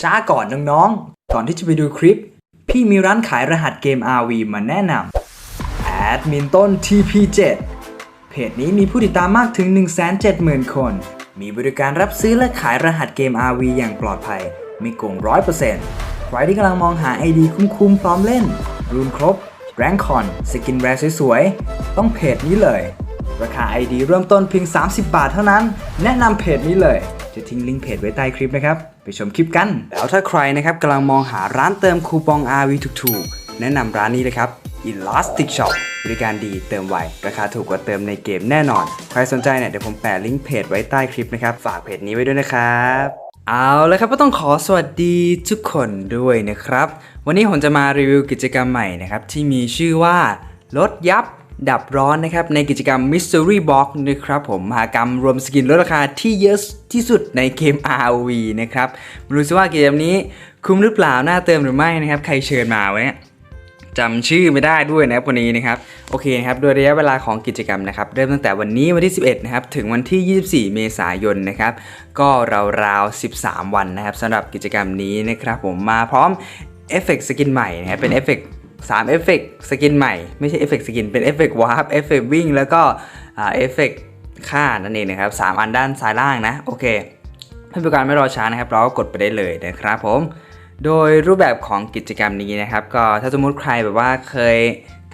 ช้าก่อนน้องๆ ก่อนที่จะไปดูคลิป พี่มีร้านขายรหัสเกม RV มาแนะนำแอดมินต้น TP7 เพจนี้มีผู้ติดตามมากถึง 170,000 คน มีบริการรับซื้อและขายรหัสเกม RV อย่างปลอดภัย ไม่โกง 100%ใครที่กำลังมองหา ID คุ้มๆ พร้อมเล่น รูนครบ แรงคอน สกินแรร์สวยๆ ต้องเพจนี้เลย ราคา ID เริ่มต้นเพียง 30 บาทเท่านั้น แนะนำเพจนี้เลย จะทิ้งลิงก์เพจไว้ใต้คลิปนะครับ ไปชมคลิปกัน แล้วถ้าใครนะครับกำลังมองหาร้านเติมคูปอง RV ถูกๆ แนะนำร้านนี้เลยครับ Elastic Shop บริการดีเติมไว ราคาถูกกว่าเติมในเกมแน่นอน ใครสนใจเนี่ยเดี๋ยวผมแปะลิงก์เพจไว้ใต้คลิปนะครับ ฝากเพจนี้ไว้ด้วยนะครับ เอาละครับก็ต้องขอสวัสดีทุกคนด้วยนะครับ วันนี้ผมจะมารีวิวกิจกรรมใหม่นะครับที่มีชื่อว่าลดยับ ดับร้อนนะครับในกิจกรรม Mystery Box นะครับผมมหากรรมรวมสกินลดราคาที่เยอะที่สุดในเกม ROV นะครับไม่รู้สิว่ากิจกรรมนี้คุ้มหรือเปล่าน่าเติมหรือไม่นะครับใครเชิญมาไวะเนี่ยจำชื่อไม่ได้ด้วยนะครับวันนี้นะครับโอเคนะครับโดยระยะเวลาของกิจกรรมนะครับเริ่มตั้งแต่วันนี้วันที่ 11นะครับถึงวันที่ 24 เมษายนนะครับก็ราวๆ 13 วันนะครับสำหรับกิจกรรมนี้นะครับผมมาพร้อมเอฟเฟกต์สกินใหม่นะครับเป็นเอฟเฟกต์ 3เอฟเฟกต์สกินใหม่ ไม่ใช่เอฟเฟกต์สกินเป็นเอฟเฟกต์วาร์ปเอฟเฟกต์วิ่งแล้วก็เอฟเฟกต์ค่านั่นเองนะครับสามอันด้านซ้ายล่างนะ โอเคไม่เป็นการไม่รอช้านะครับ เราก็กดไปได้เลยนะครับผม โดยรูปแบบของกิจกรรมนี้นะครับ ก็ถ้าสมมติใครแบบว่าเคย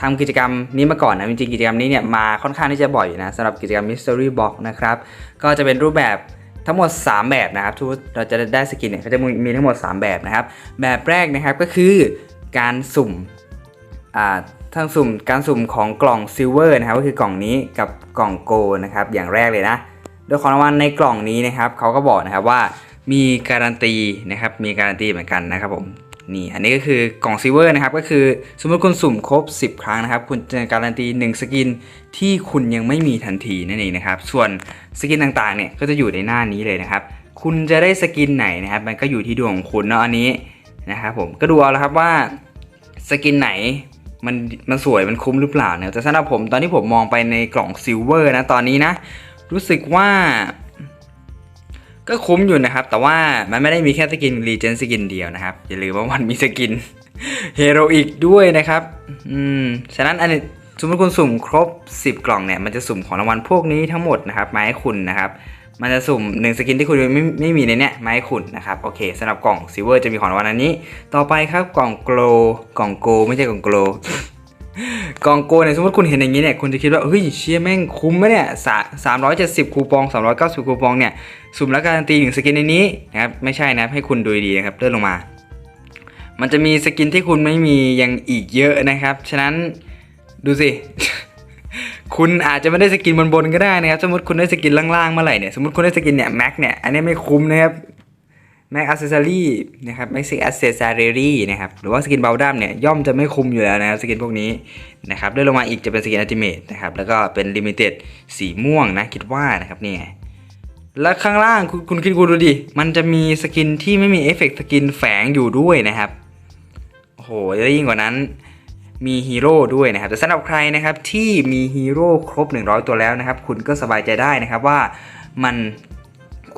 ทำกิจกรรมนี้มาก่อนนะจริงๆกิจกรรมนี้เนี่ยมาค่อนข้างที่จะบ่อยอยู่นะสำหรับกิจกรรม Mystery Box นะครับ ก็จะเป็นรูปแบบทั้งหมด 3 แบบนะครับทุกเราจะได้สกินเนี่ยก็จะมีทั้งหมด 3 แบบนะครับ แบบแรกนะครับก็คือการสุ่ม ทั้งสุ่มการสุ่มของกล่องซิลเวอร์นะครับก็คือกล่องนี้กับกล่องโกนะครับอย่างแรกเลยนะ โดยของรางวัลในกล่องนี้นะครับเขาก็บอกนะครับว่ามีการันตีนะครับมีการันตีเหมือนกันนะครับผมนี่อันนี้ก็คือกล่องซิลเวอร์นะครับก็คือสมมติคุณสุ่มครบ 10 ครั้งนะครับ คุณจะการันตี 1 สกินที่คุณยังไม่มีทันทีนั่นเองนะครับส่วนสกินต่างๆเนี่ยก็จะอยู่ในหน้านี้เลยนะครับคุณจะได้สกินไหนนะครับ มันก็อยู่ที่ดวงของคุณเนาะอันนี้นะครับผมก็ดูเอาละครับว่าสกินไหน มันมันสวยมันคุ้มหรือเปล่าเนี่ยแต่สำหรับผมตอนที่ผมมองไปในกล่องซิลเวอร์นะตอนนี้นะ รู้สึกว่า ก็คุ้มอยู่นะครับ แต่ว่ามันไม่ได้มีแค่สกินรีเจนสกินเดียวนะครับ อย่าลืมว่ามันมีสกินเฮโรอีกด้วยนะครับ อืม ฉะนั้นอันนี้ สมมติคุณสุ่มครบ 10 กล่องเนี่ยมันจะสุ่มของรางวัลพวกนี้ทั้งหมดนะครับมาให้คุณนะครับมันจะสุ่มหนึ่งสกินที่คุณไม่ไม่มีในเนี้ยมาให้คุณนะครับโอเคสำหรับกล่องซิเวอร์จะมีของรางวัลอันนี้ ต่อไปครับกล่องโกลกล่องโก ไม่ใช่กล่องโกลกองโกเนี่ยสมมติคุณเห็นอย่างนี้เนี่ยคุณจะคิดว่าเฮ้ยเชี่ยแม่งคุ้มไหมเนี่ยสาสามร้อยเจ็ดสิบคูปองสามร้อยเก้าสิบคูปองเนี่ยสุ่มแล้วการันตีหนึ่งสกินในนี้นะครับไม่ใช่นะให้คุณดูดีนะครับเลื่อนลงมา มันจะมีสกินที่คุณไม่มียังอีกเยอะนะครับ ฉะนั้น ดูสิ คุณอาจจะไม่ได้สกินบนๆก็ได้นะครับ สมมติคุณได้สกินล่างๆเมื่อไหร่เนี่ย สมมติคุณได้สกินเนี่ยแม็กเนี่ย อันนี้ไม่คุ้มนะครับแม็กอัซเซอรี่นะครับแม็กซิอัซเซอรี่นะครับ หรือว่าสกินเบลดัมเนี่ยย่อมจะไม่คุ้มอยู่แล้วนะครับสกินพวกนี้นะครับเลื่อนลงมาอีกจะเป็นสกินอัลติเมทนะครับ แล้วก็เป็นลิมิเต็ดสีม่วงนะคิดว่านะครับเนี่ยแล้วข้างล่างคุณคุณคิดคุณดูดิ มันจะมีสกินที่ไม่มีเอฟเฟกต์สกินแฝงอยู่ด้วยนะครับ โอ้โหแล้วยิ่งกว่านั้น มีฮีโร่ด้วยนะครับแต่สำหรับใครนะครับที่มีฮีโร่ครบ 100 ตัวแล้วนะครับ คุณก็สบายใจได้นะครับว่ามัน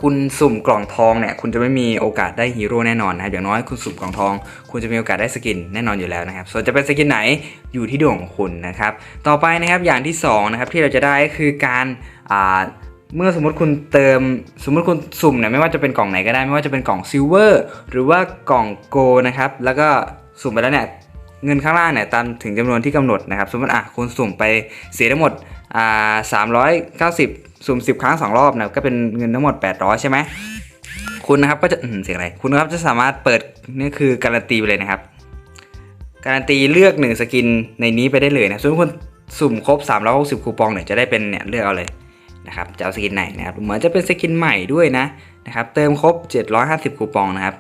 คุณสุ่มกล่องทองเนี่ยคุณจะไม่มีโอกาสได้ฮีโร่แน่นอนนะครับอย่างน้อยคุณสุ่มกล่องทอง คุณจะมีโอกาสได้สกินแน่นอนอยู่แล้วนะครับ ส่วนจะเป็นสกินไหนอยู่ที่ดวงของคุณนะครับ ต่อไปนะครับอย่างที่สองนะครับที่เราจะได้ก็คือการอ่าเมื่อสมมติคุณเติมสมมติคุณสุ่มเนี่ยไม่ว่าจะเป็นกล่องไหนก็ได้ ไม่ว่าจะเป็นกล่องซิลเวอร์หรือว่ากล่องโกนะครับแล้วก็สุ่มไปแล้วเนี่ย เงินข้างล่างเนี่ยตามถึงจำนวนที่กำหนดนะครับ สมมติอะคุณสุ่มไปเสียทั้งหมดอ่าสามร้อยเก้าสิบสุ่มสิบครั้งสองรอบนะก็เป็นเงินทั้งหมด800ใช่ไหมคุณนะครับก็จะเสียงอะไรคุณนะครับจะสามารถเปิดนี่คือการันตีไปเลยนะครับการันตีเลือกหนึ่งสกินในนี้ไปได้เลยนะสมมติคุณสุ่มครบ360คูปองเนี่ยจะได้เป็นเนี่ยเลือกเอาเลยนะครับจะเอาสกินไหนนะครับเหมือนจะเป็นสกินใหม่ด้วยนะนะครับเติมครบ 750คูปองนะครับ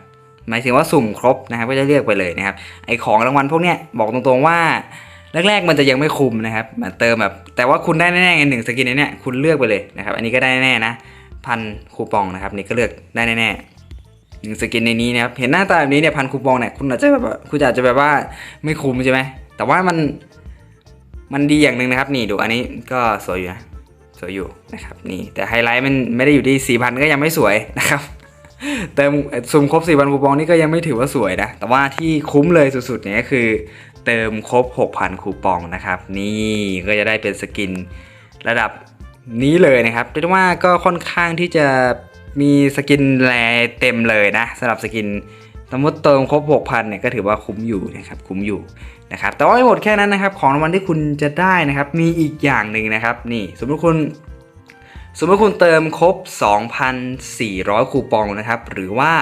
หมายถึงว่าสุ่มครบนะครับก็จะเลือกไปเลยนะครับไอของรางวัลพวกเนี้ยบอกตรงๆว่าแรกๆมันจะยังไม่คุ้มนะครับมันเติมแบบแต่ว่าคุณได้แน่ๆไงหนึ่งสกินในเนี้ยคุณเลือกไปเลยนะครับอันนี้ก็ได้แน่ๆนะพันคูปองนะครับนี่ก็เลือกได้แน่ๆหนึ่งสกินในนี้นะครับเห็นหน้าตาแบบนี้เนี่ยพันคูปองเนี่ยคุณอาจจะแบบคุณอาจจะแบบว่าไม่คุ้มใช่ไหมแต่ว่ามันมันดีอย่างหนึ่งนะครับ นี่ดูอันนี้ก็สวยอยู่นะสวยอยู่นะครับนี่แต่ไฮไลท์มันไม่ได้อยู่ที่4,000ก็ยังไม่สวยนะครับ เติมซุ่มครบ4,000คูปองนี่ก็ยังไม่ถือว่าสวยนะ แต่ว่าที่คุ้มเลยสุดๆเนี่ยก็คือ เติมครบ 6,000 คูปองนะครับ นี่ก็จะได้เป็นสกินระดับนี้เลยนะครับเรียกว่าก็ค่อนข้างที่จะมีสกินแรเต็มเลยนะสำหรับสกินสมมติเติมครบ 6,000เนี่ยก็ถือว่าคุ้มอยู่นะครับคุ้มอยู่นะครับแต่ว่าไม่หมดแค่นั้นนะครับ ของรางวัลที่คุณจะได้นะครับ มีอีกอย่างหนึ่งนะครับ นี่สมมติคุณ สมมติคุณเติมครบ 2,400 คูปองนะครับ หรือว่า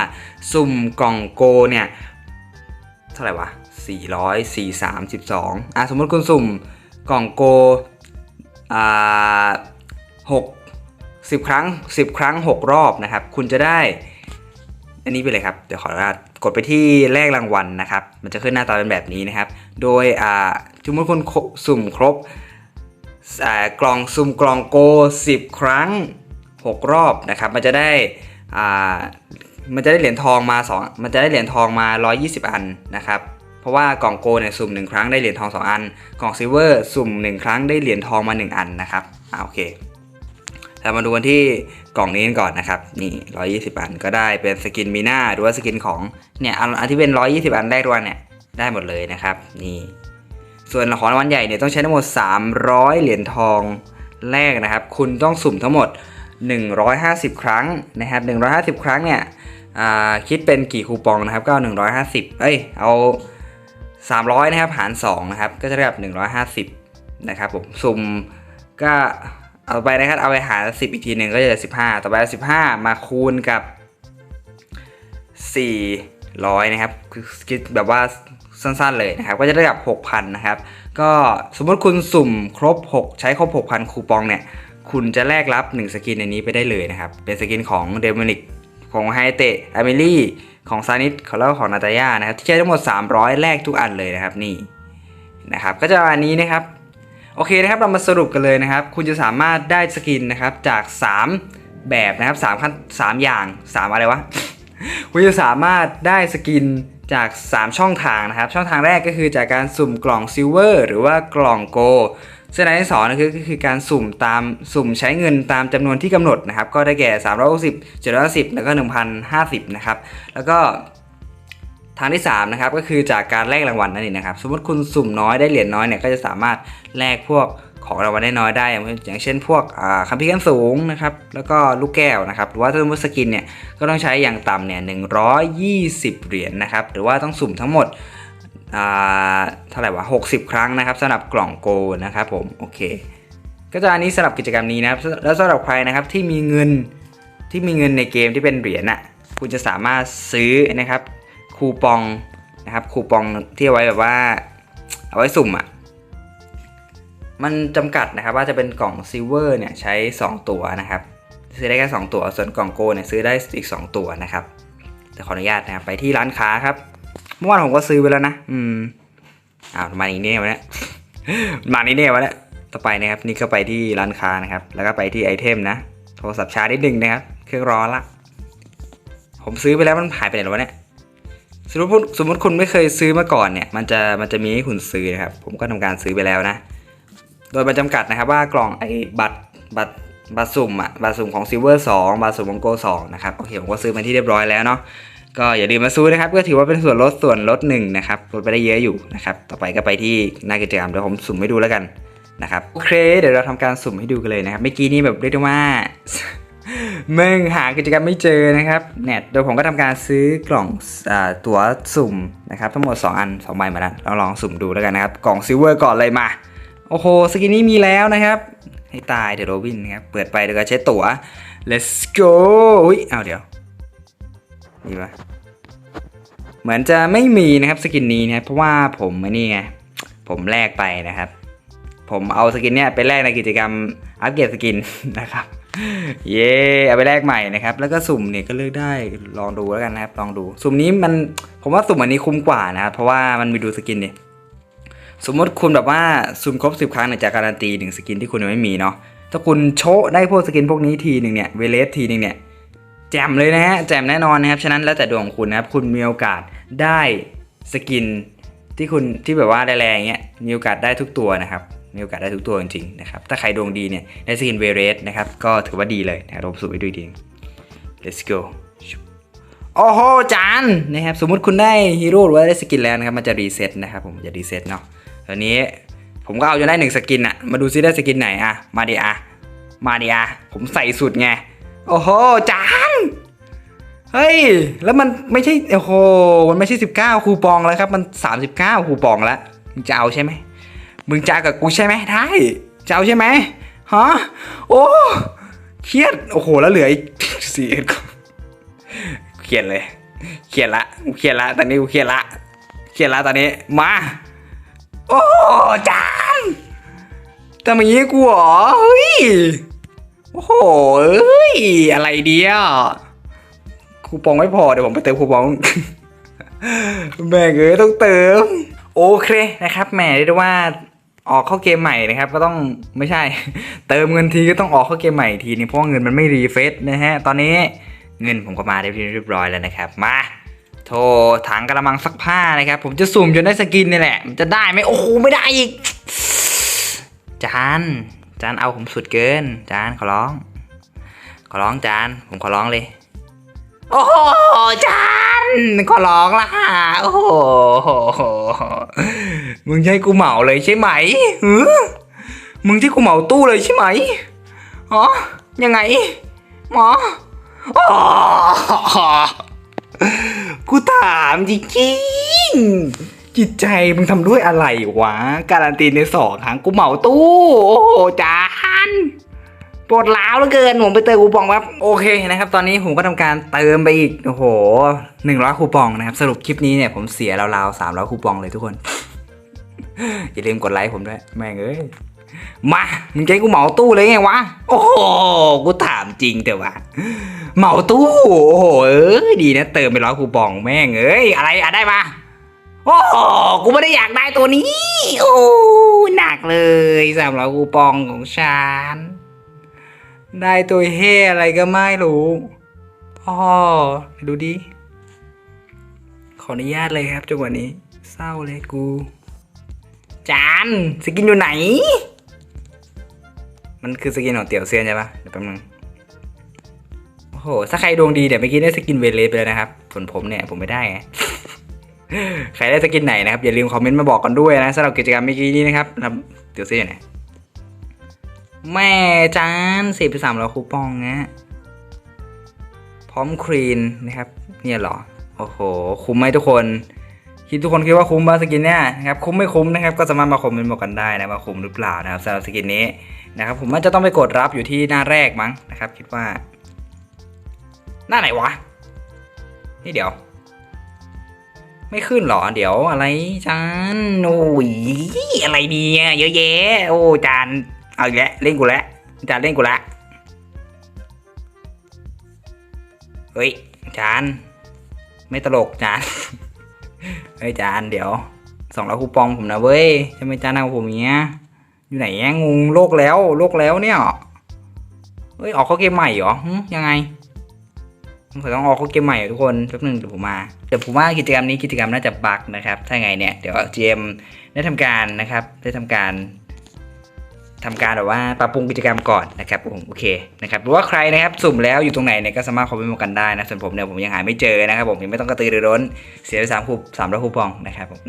สุ่มกล่องโกเนี่ย เท่าไหร่วะ 400 432อะสมมติคุณสุ่มกล่องโกอ่า6 10 ครั้ง 10 ครั้ง 6 รอบนะครับ คุณจะได้ อันนี้ไปเลยครับ เดี๋ยวขออนุญาตกดไปที่แลกรางวัลนะครับ มันจะขึ้นหน้าตาเป็นแบบนี้นะครับ โดยอ่าสมมติคุณสุ่มครบ กล่องซุ่มกล่องโก 10 ครั้ง 6 รอบนะครับมันจะได้มันจะได้เหรียญทองมา2มันจะได้เหรียญทองมา 120 อันนะครับเพราะว่ากล่องโกเนี่ยสุ่ม1ครั้งได้เหรียญทอง 2 อัน กล่องซิลเวอร์สุ่ม 1 ครั้งได้เหรียญทองมา 1 อันนะครับอ่าโอเคเรามาดูกันที่กล่องนี้กันก่อนนะครับนี่120 อันก็ได้เป็นสกินมีหน้าหรือว่าสกินของเนี่ยอันอันที่เป็น 120 อันแรกด้วยเนี่ยได้หมดเลยนะครับนี่ ส่วนของรางวัลใหญ่เนี่ยต้องใช้ทั้งหมด 300 เหรียญทองแรกนะครับ คุณต้องสุ่มทั้งหมด 150 ครั้งนะครับ 150 ครั้งเนี่ยคิดเป็นกี่คูปองนะครับก็150 เอ้ยเอา 300 นะครับหาร2นะครับก็จะได้แบบ150 นะครับผมสุ่มก็เอาไปนะครับเอาไปหาร10 อีกทีหนึ่งก็จะได้15 ต่อไป 15 มาคูณกับ 400 นะครับคิดแบบว่า สั้นๆเลยนะครับ ก็จะได้กับ6,000นะครับ ก็สมมติคุณสุ่มครบ 6 ใช้ครบ 6,000 คูปองเนี่ย คุณจะแลกรับ 1 สกินในนี้ไปได้เลยนะครับ เป็นสกินของเดมอนิกของไฮเตะอเมลี่ ของซานิสแล้วของนาตาย่านะครับ ที่ใช้ทั้งหมด 300 แลกทุกอันเลยนะครับนี่นะครับ ก็จะประมาณนี้นะครับ โอเคนะครับ เรามาสรุปกันเลยนะครับ คุณจะสามารถได้สกินนะครับจาก 3 แบบนะครับ3ขั้น3อย่าง 3 อะไรวะ คุณจะสามารถได้สกิน จาก 3 ช่องทางนะครับ ช่องทางแรกก็คือจากการสุ่มกล่องซิลเวอร์หรือว่ากล่องโกซึ่งอันที่สองนะคือก็คือการสุ่มตามสุ่มใช้เงินตามจำนวนที่กำหนดนะครับ ก็ได้แก่ 360 710แล้วก็ 1,050 นะครับ แล้วก็ทางที่3นะครับก็คือจากการแลกรางวัลนั่นเองนะครับ สมมติคุณสุ่มน้อยได้เหรียญน้อยเนี่ยก็จะสามารถแลกพวก ของเรางวัลได้น้อยได้ อย่างเช่นพวกคัมภีร์ขั้นสูงนะครับแล้วก็ลูกแก้วนะครับหรือว่าถ้ามมติสกินเนี่ยก็ต้องใช้อย่างต่ำเนี่ย120เหรียญนะครับหรือว่าต้องสุ่มทั้งหมดอ่าเท่าไหร่วะ60ครั้งนะครับสำหรับกล่องโกนะครับผมโอเค ก็จะอันนี้สำหรับกิจกรรมนี้นะครับแล้วสำหรับใครนะครับที่มีเงินที่มีเงินในเกมที่เป็นเหรียญน่ะคุณจะสามารถซื้อนะครับคูปองนะครับคูปองที่เอาไว้แบบว่าเอาไว้สุ่มอะ่ะ มันจำกัดนะครับว่าจะเป็นกล่องซิลเวอร์เนี่ยใช้ 2 ตัวนะครับ ซื้อได้แค่ 2 ตัว ส่วนกล่องโกเนี่ยซื้อได้อีก 2 ตัวนะครับ แต่ขออนุญาตนะครับไปที่ร้านค้าครับ เมื่อวานผมก็ซื้อไปแล้วนะ อืมอ้าวมาอีกเนี่ยวะเนี่ยมานี่เนี่ยวะเนี่ยต่อไปนะครับนี่ก็ไปที่ร้านค้านะครับ แล้วก็ไปที่ไอเทมนะ โทรศัพท์ชาร์จนิดนึงนะครับ เครื่องร้อนละ ผมซื้อไปแล้วมันหายไปไหนแล้ววะเนี่ยสมมติสมมติคุณไม่เคยซื้อมาก่อนเนี่ย มันจะมันจะมีให้คุณซื้อนะครับ ผมก็ทำการซื้อไปแล้วนะ โดยมันจำกัดนะครับว่ากล่องไอ้บัตรบัตรบัตรสุ่มอะบัตรสุ่มของซิลเวอร์สองบัตรสุ่มของโกสองนะครับโอเคผมก็ซื้อมาที่เรียบร้อยแล้วเนาะก็อย่าลืมมาซื้อนะครับ ก็ถือว่าเป็นส่วนลดส่วนลดหนึ่งนะครับลดไปได้เยอะอยู่นะครับ ต่อไปก็ไปที่หน้ากิจกรรมเดี๋ยวผมสุ่มให้ดูแล้วกันนะครับโอเค เดี๋ยวเราทำการสุ่มให้ดูกันเลยนะครับเมื่อกี้นี้แบบเรียกได้ว่ามึงหากิจกรรมไม่เจอนะครับเนี่ยโดยผมก็ทำการซื้อกล่องอาตั๋วสุ่มนะครับ ทั้งหมด 2 อัน2ใบมาแล้วเราลองสุ่มดูแล้วกันนะครับ กล่องซิลเวอร์ก่อนเลยมา โอ้โห สกินนี้มีแล้วนะครับ ให้ตายเดี๋ยวโรบินนะครับ เปิดไปเดี๋ยวก็ใช้ตั๋ว let's go อุ้ยเอาเดี๋ยวมีปะเหมือนจะไม่มีนะครับสกินนี้นะครับเพราะว่าผมไอ้นี่ไง ผมแลกไปนะครับ ผมเอาสกินเนี้ยไปแลกในกิจกรรมอัปเกรดสกินนะครับ เย้เอาไปแลกใหม่นะครับ แล้วก็สุ่มเนี่ยก็เลือกได้ลองดูแล้วกันนะครับ ลองดู สุ่มนี้มันผมว่าสุ่มอันนี้คุ้มกว่านะครับเพราะว่ามันมีดูสกินเนี่ย สมมติคุณแบบว่าสุ่มครบ 10 ครั้งเนี่ยจะการันตีหนึ่งสกินที่คุณยังไม่มีเนาะถ้าคุณโชะได้พวกสกินพวกนี้ทีหนึ่งเนี่ยเวเลสทีหนึ่งเนี่ยแจมเลยนะฮะแจมแน่นอนนะครับฉะนั้นแล้วแต่ดวงของคุณนะครับคุณมีโอกาสได้สกินที่คุณที่แบบว่าแรงๆเงี้ยมีโอกาสได้ทุกตัวนะครับมีโอกาสได้ทุกตัวจริงๆนะครับถ้าใครดวงดีเนี่ยได้สกินเวเรสนะครับก็ถือว่าดีเลยนะครับผมสูบไปด้วยดี let's go โอ้โหจานนะครับสมมุติคุณได้ฮีโร่หรือว่าได้สกินแล้วนะครับมันจะรีเซ็ตนะครับผมจะรีเซ็ตเนาะ ตอนนี้ผมก็เอาจนได้หนึ่งสกินอะมาดูซิได้สกินไหนอะมาดิอะมาดิอะผมใส่สุดไง โอ้โหจานเฮ้ย แล้วมันไม่ใช่ โอ้โห มันไม่ใช่ 19 คูปองแล้วครับ มัน 39 คูปองแล้ว มึงจะเอาใช่ไหม มึงจะกับกูใช่ไหมได้จะเอาใช่ไหมฮะ โอ้เครียด โอ้โห แล้วเหลืออีกสี่เครียดเลย เครียดละ กูเครียดละ ตอนนี้กูเครียดละ เครียดละตอนนี้ มา โอ้จานแต่อย่างนี้กูเหรอเฮ้ยโอ้โหเอ้ยอะไรเดียวคูปองไม่พอเดี๋ยวผมไปเติมคูปองแม่เอ้ยต้องเติม โอเคนะครับแหมเรียกได้ว่าออกเข้าเกมใหม่นะครับ ก็ต้องไม่ใช่ เติมเงินทีก็ต้องออกเข้าเกมใหม่ทีนึงเพราะเงินมันไม่รีเฟซนะฮะตอนนี้เงินผมก็มาได้เรียบร้อยแล้วนะครับมา โทถังกระมังซักผ้านะครับ ผมจะสุ่มจนได้สกินนี่แหละมันจะได้ไหมโอ้โหไม่ได้อีก จานจานเอาผมสุดเกิน จานขอร้อง ขอร้องจาน ผมขอร้องเลย โอ้โหจานขอร้องล่ะโอ้โหมึงใช้กูเหมาเลยใช่ไหมหือมึงที่กูเหมาตู้เลยใช่ไหมอ๋อยังไงหมออ๋อ กูถามจริงๆจิตใจมึงทำด้วยอะไรวะ การันตีในสองครั้งกูเหมาตู้ โอ้โหจานปวดร้าวเหลือเกินผมไปเติมคูปองครับโอเคนะครับ ตอนนี้ผมก็ทำการเติมไปอีกโอ้โหหนึ่งร้อยคูปองนะครับ สรุปคลิปนี้เนี่ยผมเสียราวๆสามร้อยคูปองเลยทุกคน อย่าลืมกดไลค์ผมด้วย แม่งเอ้ย มามึงจะให้กูเหมาตู้เลยไงวะ โอ้โหกูถามจริงแต่ว่าเหมาตู้ โอ้โหเอ้ยดีนะเติมไปร้อยคูปองแม่งเอ้ยอะไรอะได้มาโอ้โหกูไม่ได้อยากได้ตัวนี้ โอ้หนักเลยสามร้อยคูปองของฉันได้ตัวเฮอะไรก็ไม่รู้พ่อดูดิขออนุญาตเลยครับจังหวะนี้ เศร้าเลยกู จานสกินอยู่ไหน มันคือสกินของเตี๋ยวเซียนใช่ปะเดี๋ยวแป๊บนึงโอ้โห ถ้าใครดวงดีเดี๋ยวเมื่อกี้ได้สกินเวเลสไปแล้วนะครับ ส่วนผมเนี่ยผมไม่ได้ไงใครได้สกินไหนนะครับ อย่าลืมคอมเมนต์มาบอกกันด้วยนะสำหรับกิจกรรมเมื่อกี้นี้นะครับทำเตี๋ยวเซียนไหนแม่จานสิบสามร้อยคูปองนะพร้อมครีนนะครับ เนี่ยหรอ โอ้โห คุ้มไหมทุกคนคิดทุกคนคิดว่าคุ้มป่ะสกินเนี่ยนะครับคุ้มไม่คุ้มนะครับก็สามารถมาคอมเมนต์บอกกันได้นะว่าคุ้มหรือเปล่านะครับสำหรับสกินนี้ นะครับผมว่าจะต้องไปกดรับอยู่ที่หน้าแรกมั้งนะครับ คิดว่า หน้าไหนวะ นี่เดี๋ยว ไม่ขึ้นหรอ เดี๋ยวอะไรจานโอ้ยอะไรเนี่ยเยอะแยะ โอ้จานเอาอีกแล้วเล่นกูแล้วจานเล่นกูแล้วเฮ้ยจานไม่ตลกจานเฮ้ยจานเดี๋ยวสองร้อยคูปองผมนะเว้ยทำไมจานเอาผมอย่างเงี้ย อยู่ไหนแงงงโลกแล้วโลกแล้วเนี่ยเฮ้ยออกเข้าเกมใหม่เหรอยังไงสงสัยต้องออกเข้าเกมใหม่ทุกคนแป๊บนึงเดี๋ยวผมมาแต่ผมว่ากิจกรรมนี้กิจกรรมน่าจะบักนะครับ ถ้าไงเนี่ยเดี๋ยว GM ได้ทำการนะครับ ได้ทำการทำการแบบว่าปรับปรุงกิจกรรมก่อนนะครับผมโอเคนะครับหรือว่าใครนะครับสุ่มแล้วอยู่ตรงไหนเนี่ยก็สามารถคอมเมนต์มากันได้นะส่วนผมเนี่ยผมยังหาไม่เจอนะครับผมยังไม่ต้องกระตือรือร้นเสียไปสามคูปสามร้อยคูปองนะครับผม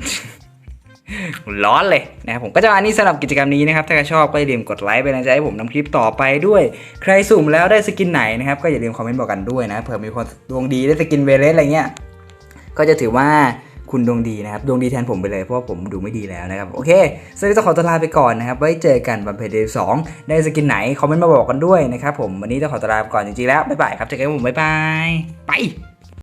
ร้อนเลยนะครับผมก็จะมานี่สำหรับกิจกรรมนี้นะครับ ถ้าใครชอบก็อย่าลืมกดไลค์เป็นกำลังใจให้ผมทำคลิปต่อไปด้วย ใครสุ่มแล้วได้สกินไหนนะครับก็อย่าลืมคอมเมนต์บอกกันด้วยนะเผื่อมีคนดวงดีได้สกินเวเลสอะไรเงี้ยก็จะถือว่าคุณดวงดีนะครับ ดวงดีแทนผมไปเลย เพราะผมดูไม่ดีแล้วนะครับ โอเคสวัสดีต้องขอตัวลาไปก่อนนะครับ ไว้เจอกันวันเพจเดย์สองได้สกินไหน คอมเมนต์มาบอกกันด้วยนะครับผม วันนี้ต้องขอตัวลาไปก่อนจริงๆแล้ว บ๊ายบายครับเจอกันผม บ๊ายบาย ไป